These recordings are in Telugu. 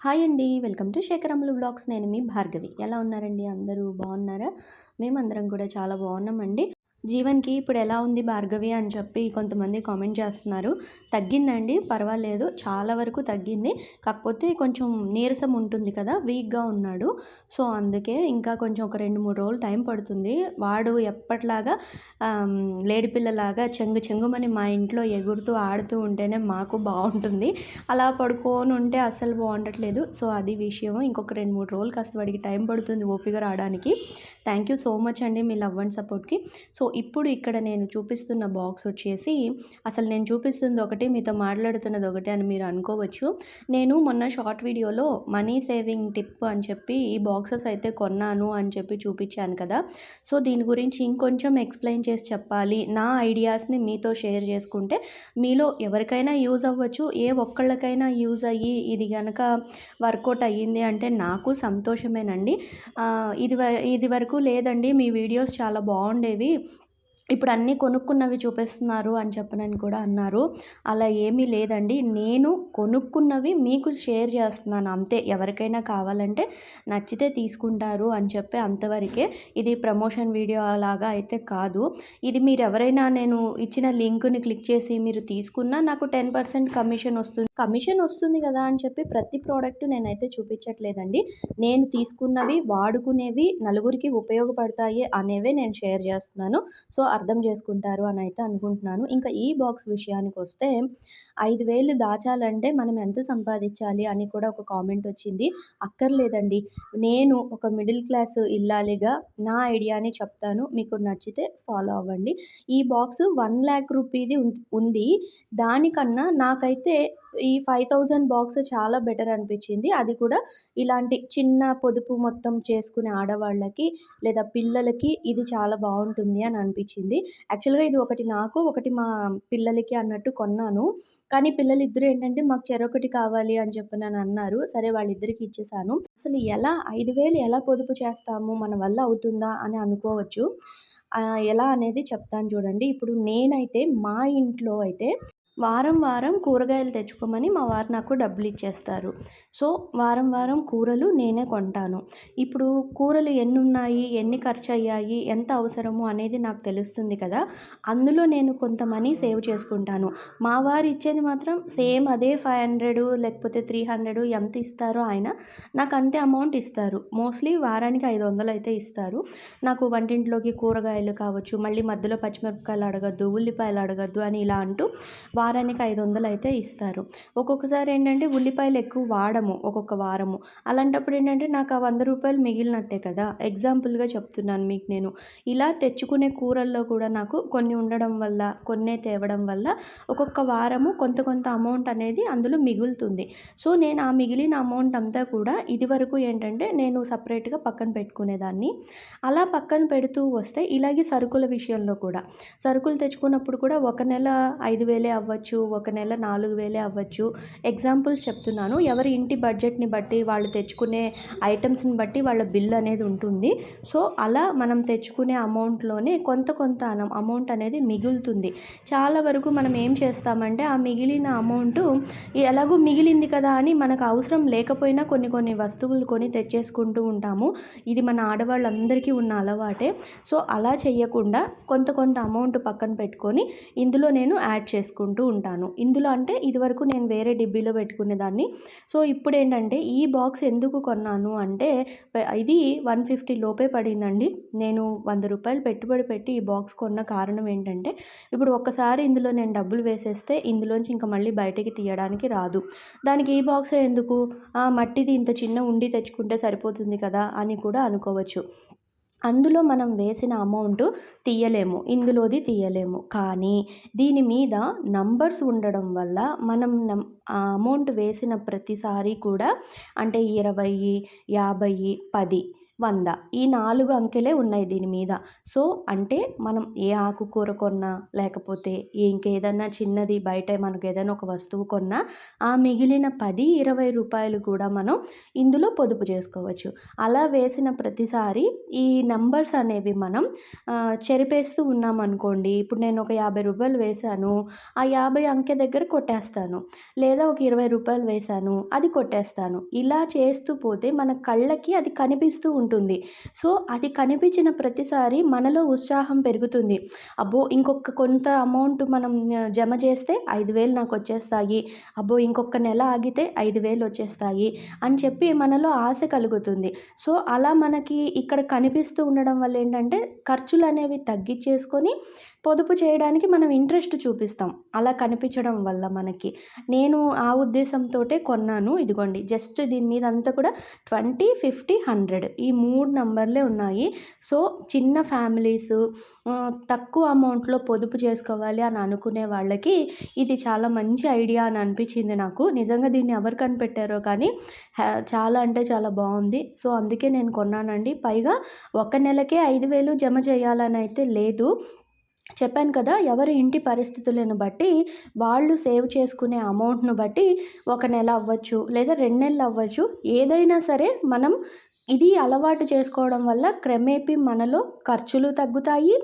హాయ్ అండి. వెల్కమ్ టు శేఖరములు బ్లాగ్స్ నేను మీ భార్గవి. ఎలా ఉన్నారండి? అందరూ బాగున్నారా? మేమందరం కూడా చాలా బాగున్నామండి. జీవన్కి ఇప్పుడు ఎలా ఉంది భార్గవి అని చెప్పి కొంతమంది కామెంట్ చేస్తున్నారు. తగ్గిందండి పర్వాలేదు చాలా వరకు తగ్గింది. కాకపోతే కొంచెం నీరసం ఉంటుంది కదా వీక్గా ఉన్నాడు. సో అందుకే ఇంకా కొంచెం ఒక రెండు మూడు రోజులు టైం పడుతుంది. వాడు ఎప్పట్లాగా లేడిపిల్లలాగా చెంగు చెంగుమని మా ఇంట్లో ఎగురుతూ ఆడుతూ ఉంటేనే మాకు బాగుంటుంది. అలా పడుకొని ఉంటే అస్సలు బాగుండట్లేదు. సో అది విషయం. ఇంకొక రెండు మూడు రోజులు కాస్త వాడికి టైం పడుతుంది ఓపిక రావడానికి. థ్యాంక్ యూ సో మచ్ అండి మీ లవ్ అండ్ సపోర్ట్కి. సో ఇప్పుడు ఇక్కడ నేను చూపిస్తున్న బాక్స్ వచ్చేసి అసలు నేను చూపిస్తుంది ఒకటి మీతో మాట్లాడుతున్నది ఒకటి అని మీరు అనుకోవచ్చు. నేను మొన్న షార్ట్ వీడియోలో మనీ సేవింగ్ టిప్ అని చెప్పి ఈ బాక్సెస్ అయితే కొన్నాను అని చెప్పి చూపించాను కదా. సో దీని గురించి ఇంకొంచెం ఎక్స్ప్లెయిన్ చేసి చెప్పాలి. నా ఐడియాస్ని మీతో షేర్ చేసుకుంటే మీలో ఎవరికైనా యూజ్ అవ్వచ్చు ఏ ఒక్కళ్ళకైనా యూజ్ అయ్యి ఇది కనుక వర్కౌట్ అయ్యింది అంటే నాకు సంతోషమేనండి. ఇది ఇది వరకు లేదండి మీ వీడియోస్ చాలా బాగుండేవి. ఇప్పుడు అన్నీ కొనుక్కున్నవి చూపిస్తున్నారు అని చెప్పనని కూడా అన్నారు. అలా ఏమీ లేదండి. నేను కొనుక్కున్నవి మీకు షేర్ చేస్తున్నాను. అంతే. ఎవరికైనా కావాలంటే నచ్చితే తీసుకుంటారు అని చెప్పి అంతవరకే ఇది ప్రమోషన్ వీడియో లాగా అయితే కాదు. ఇది మీరు ఎవరైనా నేను ఇచ్చిన లింక్ని క్లిక్ చేసి మీరు తీసుకున్నా నాకు టెన్ పర్సెంట్ కమిషన్ వస్తుంది. కమిషన్ వస్తుంది కదా అని చెప్పి ప్రతి ప్రోడక్ట్ నేనైతే చూపించట్లేదండి. నేను తీసుకున్నవి వాడుకునేవి నలుగురికి ఉపయోగపడతాయి అనేవే నేను షేర్ చేస్తున్నాను. సో అర్థం చేసుకుంటారు అని అయితే అనుకుంటున్నాను. ఇంకా ఈ బాక్స్ విషయానికి వస్తే ఐదు వేలు దాచాలంటే మనం ఎంత సంపాదించాలి అని కూడా ఒక కామెంట్ వచ్చింది. అక్కర్లేదండి. నేను ఒక మిడిల్ క్లాస్ ఇల్లాలిగా నా ఐడియాని చెప్తాను. మీకు నచ్చితే ఫాలో అవ్వండి. ఈ బాక్స్ వన్ ల్యాక్ రూపీది ఉంది. దానికన్నా నాకైతే ఈ ఫైవ్ థౌజండ్ బాక్స్ చాలా బెటర్ అనిపించింది. అది కూడా ఇలాంటి చిన్న పొదుపు మొత్తం చేసుకునే ఆడవాళ్ళకి లేదా పిల్లలకి ఇది చాలా బాగుంటుంది అని అనిపించింది. యాక్చువల్గా ఇది ఒకటి నాకు ఒకటి మా పిల్లలకి అన్నట్టు కొన్నాను. కానీ పిల్లలు ఇద్దరు ఏంటంటే మాకు చెరొకటి కావాలి అని చెప్పి నన్ను అన్నారు. సరే వాళ్ళిద్దరికి ఇచ్చేసాను. అసలు ఎలా ఐదు వేలు ఎలా పొదుపు చేస్తాము? మన వల్ల అవుతుందా? అని అనుకోవచ్చు. ఎలా అనేది చెప్తాను చూడండి. ఇప్పుడు నేనైతే మా ఇంట్లో అయితే వారం వారం కూరగాయలు తెచ్చుకోమని మా వారు నాకు డబ్బులు ఇచ్చేస్తారు. సో వారం వారం కూరలు నేనే కొంటాను. ఇప్పుడు కూరలు ఎన్ని ఉన్నాయి ఎన్ని ఖర్చు అయ్యాయి ఎంత అవసరము అనేది నాకు తెలుస్తుంది కదా అందులో నేను కొంత మనీ సేవ్ చేసుకుంటాను. మా వారు ఇచ్చేది మాత్రం సేమ్ అదే ఫైవ్ హండ్రెడ్ లేకపోతే త్రీ హండ్రెడ్ ఎంత ఇస్తారో ఆయన నాకు అంతే అమౌంట్ ఇస్తారు. మోస్ట్లీ వారానికి ఐదు వందలు అయితే ఇస్తారు. నాకు వంటింట్లోకి కూరగాయలు కావచ్చు మళ్ళీ మధ్యలో పచ్చిమిరపకాయలు అడగద్దు ఉల్లిపాయలు అడగద్దు అని ఇలా అంటూ వారానికి ఐదు వందలు అయితే ఇస్తారు. ఒక్కొక్కసారి ఏంటంటే ఉల్లిపాయలు ఎక్కువ వాడము ఒక్కొక్క వారము. అలాంటప్పుడు ఏంటంటే నాకు ఆ వంద రూపాయలు మిగిలినట్టే కదా. ఎగ్జాంపుల్గా చెప్తున్నాను మీకు నేను. ఇలా తెచ్చుకునే కూరల్లో కూడా నాకు కొన్ని ఉండడం వల్ల కొన్నే తేవడం వల్ల ఒక్కొక్క వారము కొంత కొంత అమౌంట్ అనేది అందులో మిగులుతుంది. సో నేను ఆ మిగిలిన అమౌంట్ అంతా కూడా ఇది వరకు ఏంటంటే నేను సపరేట్గా పక్కన పెట్టుకునేదాన్ని. అలా పక్కన పెడుతూ వస్తే ఇలాగే సరుకుల విషయంలో కూడా సరుకులు తెచ్చుకున్నప్పుడు కూడా ఒక నెల ఐదు వేలే అవ్వచ్చు అవ్వచ్చు ఒక నెల నాలుగు వేలే అవ్వచ్చు. ఎగ్జాంపుల్స్ చెప్తున్నాను. ఎవరి ఇంటి బడ్జెట్ని బట్టి వాళ్ళు తెచ్చుకునే ఐటమ్స్ని బట్టి వాళ్ళ బిల్ అనేది ఉంటుంది. సో అలా మనం తెచ్చుకునే అమౌంట్లోనే కొంత కొంత అమౌంట్ అనేది మిగులుతుంది. చాలా వరకు మనం ఏం చేస్తామంటే ఆ మిగిలిన అమౌంట్ ఎలాగో మిగిలింది కదా అని మనకు అవసరం లేకపోయినా కొన్ని కొన్ని వస్తువులు కొని తెచ్చేసుకుంటూ ఉంటాము. ఇది మన ఆడవాళ్ళందరికీ ఉన్న అలవాటే. సో అలా చేయకుండా కొంత కొంత అమౌంట్ పక్కన పెట్టుకొని ఇందులో నేను యాడ్ చేసుకుంటూ ఉంటాను. ఇందులో అంటే ఇదివరకు నేను వేరే డిబ్బీలో పెట్టుకునేదాన్ని సో ఇప్పుడు ఏంటంటే ఈ బాక్స్ ఎందుకు కొన్నాను అంటే ఇది వన్ ఫిఫ్టీ లోపే పడిందండి. నేను వంద రూపాయలు పెట్టుబడి పెట్టి ఈ బాక్స్ కొన్న కారణం ఏంటంటే ఇప్పుడు ఒక్కసారి ఇందులో నేను డబ్బులు వేసేస్తే ఇందులోంచి ఇంకా మళ్ళీ బయటికి తీయడానికి రాదు. దానికి ఈ బాక్స్ ఎందుకు? మట్టిది ఇంత చిన్న ఉండి తెచ్చుకుంటే సరిపోతుంది కదా అని కూడా అనుకోవచ్చు. అందులో మనం వేసిన అమౌంట్ తీయలేము ఇందులోది తీయలేము. కానీ దీని మీద నంబర్స్ ఉండడం వల్ల మనం నం ఆ అమౌంట్ వేసిన ప్రతిసారి కూడా అంటే ఇరవై యాభై పది వంద. ఈ నాలుగు అంకెలే ఉన్నాయి దీని మీద. సో అంటే మనం ఏ ఆకుకూర కొన్నా లేకపోతే ఇంకేదన్నా చిన్నది బయట మనకు ఏదైనా ఒక వస్తువు కొన్నా ఆ మిగిలిన పది ఇరవై రూపాయలు కూడా మనం ఇందులో పొదుపు చేసుకోవచ్చు. అలా వేసిన ప్రతిసారి ఈ నంబర్స్ అనేవి మనం చెరిపేస్తూ ఉన్నామనుకోండి ఇప్పుడు నేను ఒక యాభై రూపాయలు వేశాను ఆ యాభై అంకె దగ్గర కొట్టేస్తాను. లేదా ఒక ఇరవై రూపాయలు వేశాను అది కొట్టేస్తాను. ఇలా చేస్తూ పోతే మన కళ్ళకి అది కనిపిస్తూ ఉంటుంది. ఉంటుంది. సో అది కనిపించిన ప్రతిసారి మనలో ఉత్సాహం పెరుగుతుంది. అబ్బో ఇంకొక కొంత అమౌంట్ మనం జమ చేస్తే ఐదు వేలు నాకు వచ్చేస్తాయి. అబ్బో ఇంకొక నెల ఆగితే ఐదు వేలు వచ్చేస్తాయి అని చెప్పి మనలో ఆశ కలుగుతుంది. సో అలా మనకి ఇక్కడ కనిపిస్తూ ఉండడం వల్ల ఏంటంటే ఖర్చులు అనేవి తగ్గించేసుకొని పొదుపు చేయడానికి మనం ఇంట్రెస్ట్ చూపిస్తాం. అలా కనిపించడం వల్ల మనకి. నేను ఆ ఉద్దేశంతో కొన్నాను. ఇదిగోండి జస్ట్ దీని మీద అంతా కూడా ట్వంటీ ఫిఫ్టీ హండ్రెడ్ ఈ మూడు నంబర్లే ఉన్నాయి. సో చిన్న ఫ్యామిలీస్ తక్కువ అమౌంట్లో పొదుపు చేసుకోవాలి అని అనుకునే వాళ్ళకి ఇది చాలా మంచి ఐడియా అని అనిపించింది నాకు. నిజంగా దీన్ని ఎవరు కనిపెట్టారో కానీ చాలా అంటే చాలా బాగుంది. సో అందుకే నేను కొన్నానండి. పైగా ఒక నెలకే ఐదు వేలు జమ చేయాలని అయితే లేదు. చెప్పాను కదా ఎవరి ఇంటి పరిస్థితులను బట్టి వాళ్ళు సేవ్ చేసుకునే అమౌంట్ను బట్టి ఒక నెల అవ్వచ్చు లేదా రెండు నెలలు అవ్వచ్చు. ఏదైనా సరే మనం ఇది అలవాటు చేసుకోవడం వల్ల క్రమేపీ మనలో ఖర్చులు తగ్గుతాయి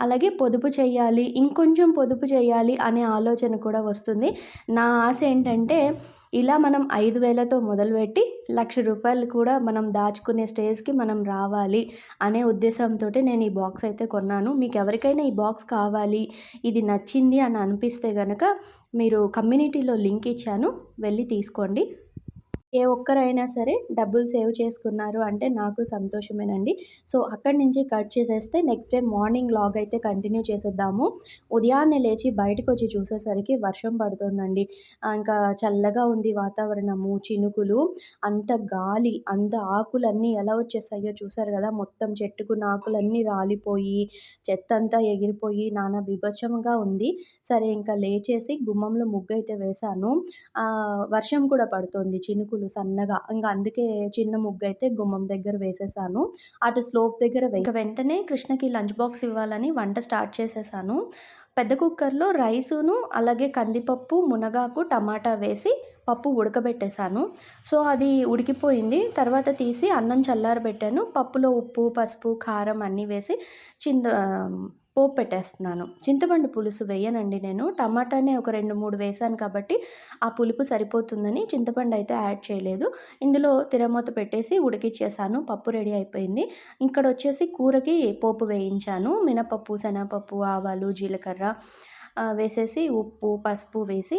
అలాగే పొదుపు చేయాలి ఇంకొంచెం పొదుపు చేయాలి అనే ఆలోచన కూడా వస్తుంది. నా ఆశ ఏంటంటే ఇలా మనం ఐదు వేలతో మొదలుపెట్టి లక్ష రూపాయలు కూడా మనం దాచుకునే స్టేజ్కి మనం రావాలి అనే ఉద్దేశంతో నేను ఈ బాక్స్ అయితే కొన్నాను. మీకు ఎవరికైనా ఈ బాక్స్ కావాలి ఇది నచ్చింది అని అనిపిస్తే కనుక మీరు కమ్యూనిటీలో లింక్ ఇచ్చాను వెళ్ళి తీసుకోండి. ఏ ఒక్కరైనా సరే డబ్బులు సేవ్ చేసుకున్నారు అంటే నాకు సంతోషమేనండి. సో అక్కడి నుంచి కట్ చేసేస్తే నెక్స్ట్ డే మార్నింగ్ లాగ్ అయితే కంటిన్యూ చేసేద్దాము. ఉదయాన్నే లేచి బయటకు వచ్చి చూసేసరికి వర్షం పడుతుందండి. ఇంకా చల్లగా ఉంది వాతావరణము చినుకులు అంత గాలి అంత ఆకులన్నీ ఎలా వచ్చేస్తాయో చూసారు కదా మొత్తం చెట్టుకున్న ఆకులన్నీ రాలిపోయి చెత్త అంతా ఎగిరిపోయి నానా బీభత్సంగా ఉంది. సరే ఇంకా లేచేసి గుమ్మంలో ముగ్గు అయితే వేశాను వర్షం కూడా పడుతుంది చినుకులు ముగ్గులు సన్నగా ఇంకా అందుకే చిన్న ముగ్గు అయితే గుమ్మం దగ్గర వేసేసాను. అటు స్లోప్ దగ్గర ఇంకా వెంటనే కృష్ణకి లంచ్ బాక్స్ ఇవ్వాలని వంట స్టార్ట్ చేసేసాను. పెద్ద కుక్కర్లో రైసును అలాగే కందిపప్పు మునగాకు టమాటా వేసి పప్పు ఉడకబెట్టేశాను సో అది ఉడికిపోయింది. తర్వాత తీసి అన్నం చల్లారబెట్టాను. పప్పులో ఉప్పు పసుపు కారం అన్నీ వేసి చింత పోపు పెట్టేస్తున్నాను. చింతపండు పులుసు వేయనండి నేను. టమాటానే ఒక రెండు మూడు వేసాను కాబట్టి ఆ పులుపు సరిపోతుందని చింతపండు అయితే యాడ్ చేయలేదు. ఇందులో తిరమూత పెట్టేసి ఉడికిచ్చేసాను. పప్పు రెడీ అయిపోయింది. ఇక్కడ వచ్చేసి కూరకి పోపు వేయించాను. మినపప్పు శనగపప్పు ఆవాలు జీలకర్ర వేసేసి ఉప్పు పసుపు వేసి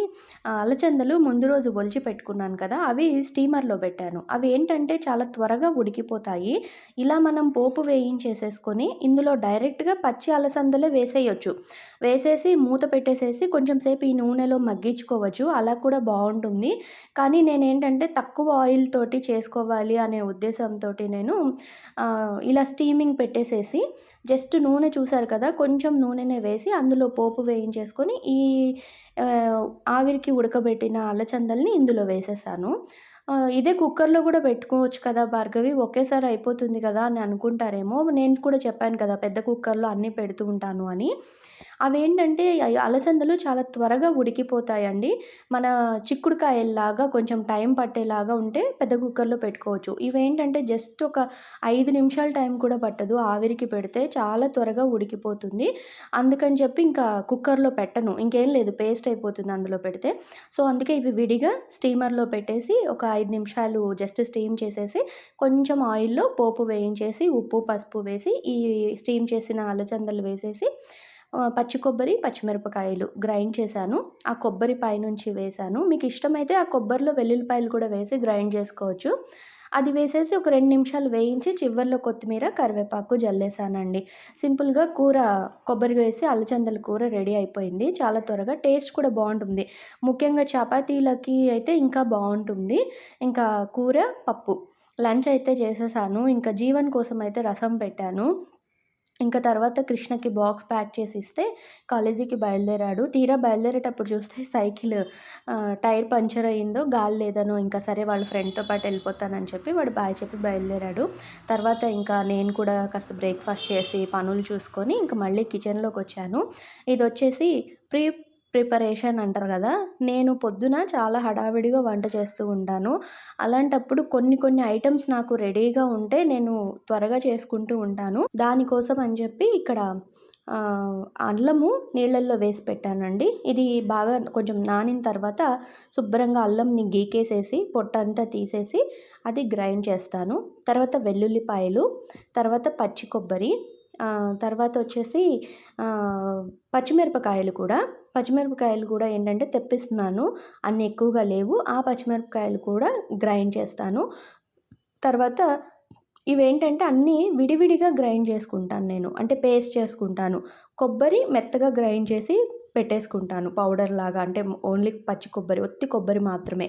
అలచందలు ముందు రోజు ఒలిచి పెట్టుకున్నాను కదా అవి స్టీమర్లో పెట్టాను. అవి ఏంటంటే చాలా త్వరగా ఉడికిపోతాయి. ఇలా మనం పోపు వేయించేసేసుకొని ఇందులో డైరెక్ట్గా పచ్చి అలసందలే వేసేయచ్చు. వేసేసి మూత పెట్టేసేసి కొంచెం సేపు ఈ నూనెలో మగ్గించుకోవచ్చు. అలా కూడా బాగుంటుంది. కానీ నేనేంటంటే తక్కువ ఆయిల్ తోటి చేసుకోవాలి అనే ఉద్దేశంతో నేను ఇలా స్టీమింగ్ పెట్టేసేసి జస్ట్ నూనె చూసారు కదా కొంచెం నూనెనే వేసి అందులో పోపు వేయించేసుకొని ఈ ఆవిరికి ఉడకబెట్టిన అల్లచందల్ని ఇందులో వేసేసాను. ఇదే కుక్కర్లో కూడా పెట్టుకోవచ్చు కదా భార్గవి ఒకేసారి అయిపోతుంది కదా అని అనుకుంటారేమో. నేను కూడా చెప్పాను కదా పెద్ద కుక్కర్లో అన్నీ పెడుతూ ఉంటాను అని. అవేంటంటే అలసందలు చాలా త్వరగా ఉడికిపోతాయండి. మన చిక్కుడుకాయల్లాగా కొంచెం టైం పట్టేలాగా ఉంటే పెద్ద కుక్కర్లో పెట్టుకోవచ్చు. ఇవేంటంటే జస్ట్ ఒక ఐదు నిమిషాల టైం కూడా పట్టదు. ఆవిరికి పెడితే చాలా త్వరగా ఉడికిపోతుంది. అందుకని చెప్పి ఇంకా కుక్కర్లో పెట్టను. ఇంకేం లేదు పేస్ట్ అయిపోతుంది అందులో పెడితే. సో అందుకే ఇవి విడిగా స్టీమర్లో పెట్టేసి ఒక ఐదు నిమిషాలు జస్ట్ స్టీమ్ చేసేసి కొంచెం ఆయిల్లో పోపు వేయించేసి ఉప్పు పసుపు వేసి ఈ స్టీమ్ చేసిన ఆలుచందలు వేసేసి పచ్చి కొబ్బరి పచ్చిమిరపకాయలు గ్రైండ్ చేశాను. ఆ కొబ్బరి పైనుంచి వేశాను. మీకు ఇష్టమైతే ఆ కొబ్బరిలో వెల్లుల్లిపాయలు కూడా వేసి గ్రైండ్ చేసుకోవచ్చు. అది వేసేసి ఒక రెండు నిమిషాలు వేయించి చివరిలో కొత్తిమీర కరివేపాకు జల్లేసానండి. సింపుల్గా కూర కొబ్బరి వేసి అల్లచందల కూర రెడీ అయిపోయింది. చాలా త్వరగా టేస్ట్ కూడా బాగుంటుంది. ముఖ్యంగా చపాతీలకి అయితే ఇంకా బాగుంటుంది. ఇంకా కూర పప్పు. లంచ్ అయితే చేసేసాను. ఇంకా జీవన్ కోసం అయితే రసం పెట్టాను. ఇంకా తర్వాత కృష్ణకి బాక్స్ ప్యాక్ చేసి ఇస్తే కాలేజీకి బయలుదేరాడు. తీరా బయలుదేరేటప్పుడు చూస్తే సైకిల్ టైర్ పంచర్ అయ్యిందో గాలి లేదనో ఇంకా సరే వాళ్ళ ఫ్రెండ్తో పాటు వెళ్ళిపోతానని చెప్పి వాడు బాయ్ చెప్పి బయలుదేరాడు. తర్వాత ఇంకా నేను కూడా కాస్త బ్రేక్ఫాస్ట్ చేసి పనులు చూసుకొని ఇంకా మళ్ళీ కిచెన్లోకి వచ్చాను. ఇది వచ్చేసి ప్రీ ప్రిపరేషన్ అంటారు కదా నేను పొద్దున చాలా హడావిడిగా వంట చేస్తూ ఉంటాను. అలాంటప్పుడు కొన్ని కొన్ని ఐటమ్స్ నాకు రెడీగా ఉంటే నేను త్వరగా చేసుకుంటూ ఉంటాను. దానికోసం అని చెప్పి ఇక్కడ అల్లము నీళ్ళల్లో వేసి పెట్టానండి. ఇది బాగా కొంచెం నానిన తర్వాత శుభ్రంగా అల్లంని గీకేసేసి పొట్టంతా తీసేసి అది గ్రైండ్ చేస్తాను. తర్వాత వెల్లుల్లిపాయలు తర్వాత పచ్చి కొబ్బరి తర్వాత వచ్చేసి పచ్చిమిరపకాయలు కూడా. పచ్చిమిరపకాయలు కూడా ఏంటంటే తెప్పిస్తున్నాను. అన్ని ఎక్కువగా లేవు. ఆ పచ్చిమిరపకాయలు కూడా గ్రైండ్ చేస్తాను. తర్వాత ఇవేంటంటే అన్నీ విడివిడిగా గ్రైండ్ చేసుకుంటాను నేను. అంటే పేస్ట్ చేసుకుంటాను. కొబ్బరి మెత్తగా గ్రైండ్ చేసి పెట్టేసుకుంటాను. పౌడర్ లాగా అంటే ఓన్లీ పచ్చి కొబ్బరి ఒత్తి కొబ్బరి మాత్రమే.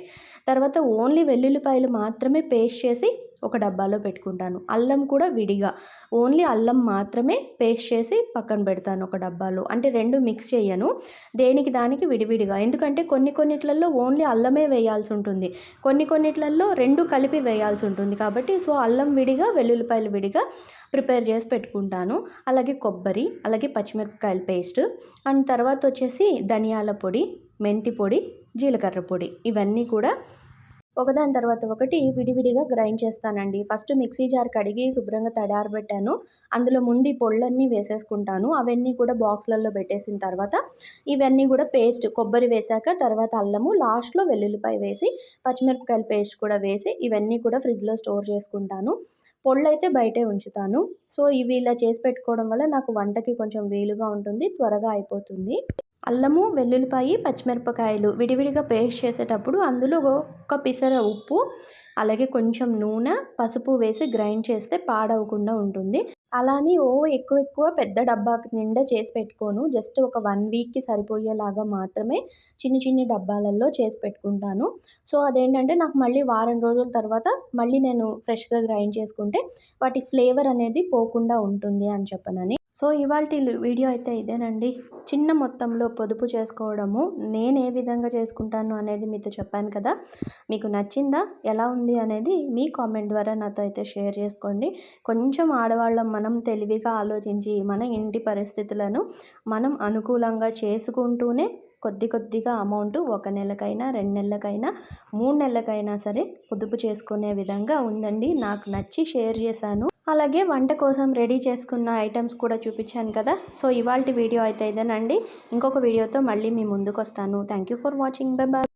తర్వాత ఓన్లీ వెల్లుల్లిపాయలు మాత్రమే పేస్ట్ చేసి ఒక డబ్బాలో పెట్టుకుంటాను. అల్లం కూడా విడిగా. ఓన్లీ అల్లం మాత్రమే పేస్ట్ చేసి పక్కన పెడతాను ఒక డబ్బాలో. అంటే రెండు మిక్స్ చేయను. దేనికి దానికి విడివిడిగా. ఎందుకంటే కొన్ని కొన్నిట్లలో ఓన్లీ అల్లమే వేయాల్సి ఉంటుంది. కొన్ని కొన్నిట్లలో రెండు కలిపి వేయాల్సి ఉంటుంది కాబట్టి సో అల్లం విడిగా వెల్లుల్లిపాయలు విడిగా ప్రిపేర్ చేసి పెట్టుకుంటాను. అలాగే కొబ్బరి అలాగే పచ్చిమిరపకాయల పేస్ట్. అండ్ తర్వాత వచ్చేసి ధనియాల పొడి మెంతి పొడి జీలకర్ర పొడి. ఇవన్నీ కూడా ఒకదాని తర్వాత ఒకటి విడివిడిగా గ్రైండ్ చేస్తానండి. ఫస్ట్ మిక్సీ జార్ కడిగి శుభ్రంగా తడారబెట్టాను. అందులో ముందు పొళ్ళన్నీ వేసేసుకుంటాను. అవన్నీ కూడా బాక్స్లలో పెట్టేసిన తర్వాత ఇవన్నీ కూడా పేస్ట్ కొబ్బరి వేశాక తర్వాత అల్లము లాస్ట్లో వెల్లుల్లిపాయ వేసి పచ్చిమిరపకాయల పేస్ట్ కూడా వేసి ఇవన్నీ కూడా ఫ్రిడ్జ్లో స్టోర్ చేసుకుంటాను. పొళ్ళు అయితే బయటే ఉంచుతాను. సో ఇవి ఇలా చేసి పెట్టుకోవడం వల్ల నాకు వంటకి కొంచెం వీలుగా ఉంటుంది త్వరగా అయిపోతుంది. అల్లము వెల్లుల్లిపాయి పచ్చిమిరపకాయలు విడివిడిగా పేస్ట్ చేసేటప్పుడు అందులో ఒక పిసర ఉప్పు అలాగే కొంచెం నూనె పసుపు వేసి గ్రైండ్ చేస్తే పాడవకుండా ఉంటుంది. అలానే ఓ ఎక్కువ ఎక్కువ పెద్ద డబ్బా నిండా చేసి పెట్టుకోను. జస్ట్ ఒక వన్ వీక్కి సరిపోయేలాగా మాత్రమే చిన్ని చిన్ని డబ్బాలలో చేసి పెట్టుకుంటాను. సో అదేంటంటే నాకు మళ్ళీ వారం రోజుల తర్వాత మళ్ళీ నేను ఫ్రెష్గా గ్రైండ్ చేసుకుంటే వాటి ఫ్లేవర్ అనేది పోకుండా ఉంటుంది అని చెప్పనని. సో ఇవాళ వీడియో అయితే ఇదేనండి. చిన్న మొత్తంలో పొదుపు చేసుకోవడము నేను ఏ విధంగా చేసుకుంటాను అనేది మీతో చెప్పాను కదా. మీకు నచ్చిందా ఎలా ఉంది అనేది మీ కామెంట్ ద్వారా నాతో అయితే షేర్ చేసుకోండి. కొంచెం ఆడవాళ్ళం మనం తెలివిగా ఆలోచించి మన ఇంటి పరిస్థితులను మనం అనుకూలంగా చేసుకుంటూనే కొద్ది కొద్దిగా అమౌంట్ ఒక నెలకైనా రెండు నెలలకైనా మూడు నెలలకైనా సరే పొదుపు చేసుకునే విధంగా ఉందండి. నాకు నచ్చి షేర్ చేశాను. అలాగే వంట కోసం రెడీ చేసుకున్న ఐటమ్స్ కూడా చూపించాను కదా. సో ఇవాళ వీడియో అయితే ఇదేనండి. ఇంకొక వీడియోతో మళ్ళీ మీ ముందుకు వస్తాను thank you for watching bye bye